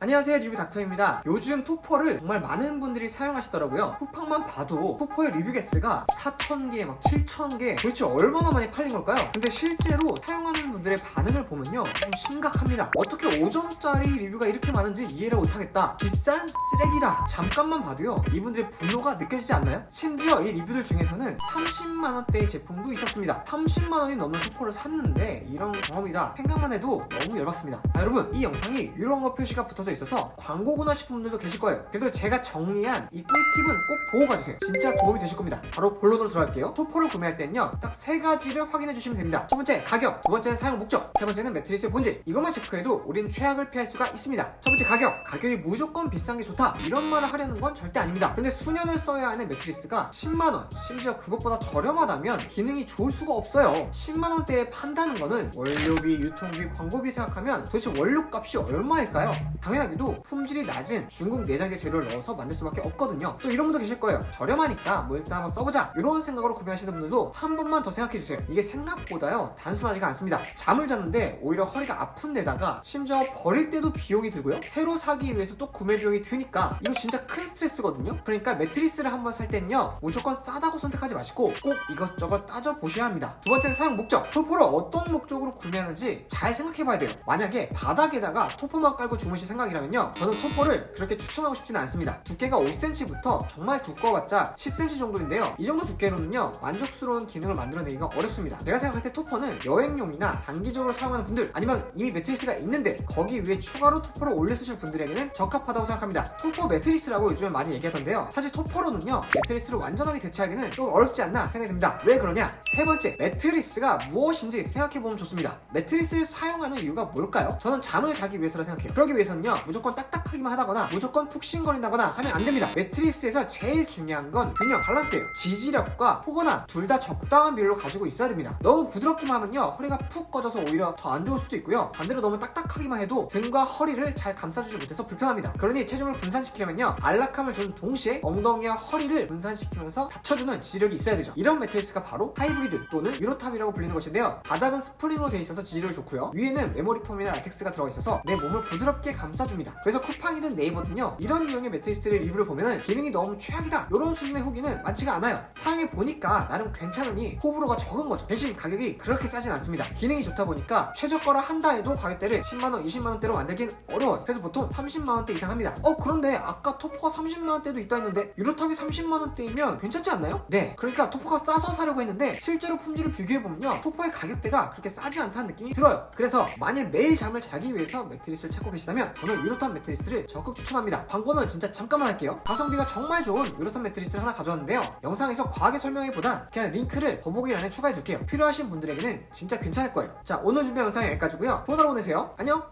안녕하세요 리뷰 닥터입니다. 요즘 토퍼를 정말 많은 분들이 사용하시더라고요. 쿠팡만 봐도 토퍼의 리뷰 개수가 4,000개 막 7,000개 도대체 얼마나 많이 팔린 걸까요? 근데 실제로 사용하는 분들의 반응을 보면요 좀 심각합니다. 어떻게 5점짜리 리뷰가 이렇게 많은지 이해를 못하겠다. 비싼 쓰레기다. 잠깐만 봐도요 이분들의 분노가 느껴지지 않나요? 심지어 이 리뷰들 중에서는 30만원대의 제품도 있었습니다. 30만원이 넘는 토퍼를 샀는데 이런 경험이다. 생각만 해도 너무 열받습니다. 아, 여러분 이 영상이 이런 거 표시가 붙어져 있어서 광고구나 싶은 분들도 계실 거예요. 그래도 제가 정리한 이 꿀팁은 꼭 보고 가주세요. 진짜 도움이 되실 겁니다. 바로 본론으로 들어갈게요. 토퍼를 구매할 때는요 딱 세 가지를 확인해 주시면 됩니다. 첫 번째 가격. 두 번째는 사용 목적. 세 번째는 매트리스 본질. 이것만 체크해도 우린 최악을 피할 수가 있습니다. 첫 번째 가격. 가격이 무조건 비싼 게 좋다. 이런 말을 하려는 건 절대 아닙니다. 근데 수년을 써야 하는 매트리스가 10만원 심지어 그것보다 저렴하다면 기능이 좋을 수가 없어요. 10만원대에 판다는 거는 원료비 유통비 광고비 생각하면 도대체 원료 값이 얼마일까요? 당연 하게도 품질이 낮은 중국 내장재 재료를 넣어서 만들 수밖에 없거든요. 또 이런 분도 계실 거예요. 저렴하니까 뭐 일단 한번 써보자. 이런 생각으로 구매하시는 분들도 한 번만 더 생각해주세요. 이게 생각보다요 단순하지가 않습니다. 잠을 잤는데 오히려 허리가 아픈 데다가 심지어 버릴 때도 비용이 들고요. 새로 사기 위해서 또 구매 비용이 드니까 이거 진짜 큰 스트레스거든요. 그러니까 매트리스를 한번 살 때는요 무조건 싸다고 선택하지 마시고 꼭 이것저것 따져 보셔야 합니다. 두 번째는 사용 목적. 토퍼를 어떤 목적으로 구매하는지 잘 생각해봐야 돼요. 만약에 바닥에다가 토퍼만 깔고 주무실 생각 이라면요. 저는 토퍼를 그렇게 추천하고 싶지는 않습니다. 두께가 5cm부터 정말 두꺼워봤자 10cm 정도인데요. 이 정도 두께로는요 만족스러운 기능을 만들어내기가 어렵습니다. 제가 생각할 때 토퍼는 여행용이나 단기적으로 사용하는 분들 아니면 이미 매트리스가 있는데 거기 위에 추가로 토퍼를 올려 쓰실 분들에게는 적합하다고 생각합니다. 토퍼 매트리스라고 요즘에 많이 얘기하던데요. 사실 토퍼로는요 매트리스를 완전하게 대체하기는 좀 어렵지 않나 생각이 듭니다. 왜 그러냐? 세 번째 매트리스가 무엇인지 생각해보면 좋습니다. 매트리스를 사용하는 이유가 뭘까요? 저는 잠을 자기 위해서라 생각해요. 그러기 위해서는요 무조건 딱딱하기만 하다거나 무조건 푹신거린다거나 하면 안 됩니다. 매트리스에서 제일 중요한 건 균형 밸런스예요. 지지력과 포근함 둘 다 적당한 비율로 가지고 있어야 됩니다. 너무 부드럽기만 하면요 허리가 푹 꺼져서 오히려 더 안 좋을 수도 있고요. 반대로 너무 딱딱하기만 해도 등과 허리를 잘 감싸주지 못해서 불편합니다. 그러니 체중을 분산시키려면요 안락함을 주는 동시에 엉덩이와 허리를 분산시키면서 받쳐주는 지지력이 있어야 되죠. 이런 매트리스가 바로 하이브리드 또는 유로탑이라고 불리는 것인데요. 바닥은 스프링으로 되어 있어서 지지력이 좋고요. 위에는 메모리 폼이나 라텍스가 들어가 있어서 내 몸을 부드럽게 감싸 줍니다. 그래서 쿠팡이든 네이버든요. 이런 유형의 매트리스를 리뷰를 보면은 기능이 너무 최악이다. 이런 수준의 후기는 많지가 않아요. 사용해 보니까 나름 괜찮으니 호불호가 적은 거죠. 대신 가격이 그렇게 싸진 않습니다. 기능이 좋다 보니까 최저가라 한다 해도 가격대를 10만원 20만원대로 만들긴 어려워요. 그래서 보통 30만원대 이상 합니다. 어 그런데 아까 토퍼가 30만원대도 있다 했는데 유로탑이 30만원대이면 괜찮지 않나요? 네. 그러니까 토퍼가 싸서 사려고 했는데 실제로 품질을 비교해보면요. 토퍼의 가격대가 그렇게 싸지 않다는 느낌이 들어요. 그래서 만일 매일 잠을 자기 위해서 매트리스를 찾고 계시다면 저는 유로탑 매트리스를 적극 추천합니다. 광고는 진짜 잠깐만 할게요. 가성비가 정말 좋은 유로탑 매트리스를 하나 가져왔는데요. 영상에서 과하게 설명해보단 그냥 링크를 더보기란에 추가해둘게요. 필요하신 분들에게는 진짜 괜찮을 거예요. 자 오늘 준비한 영상은 여기까지고요. 좋은 하루 보내세요. 안녕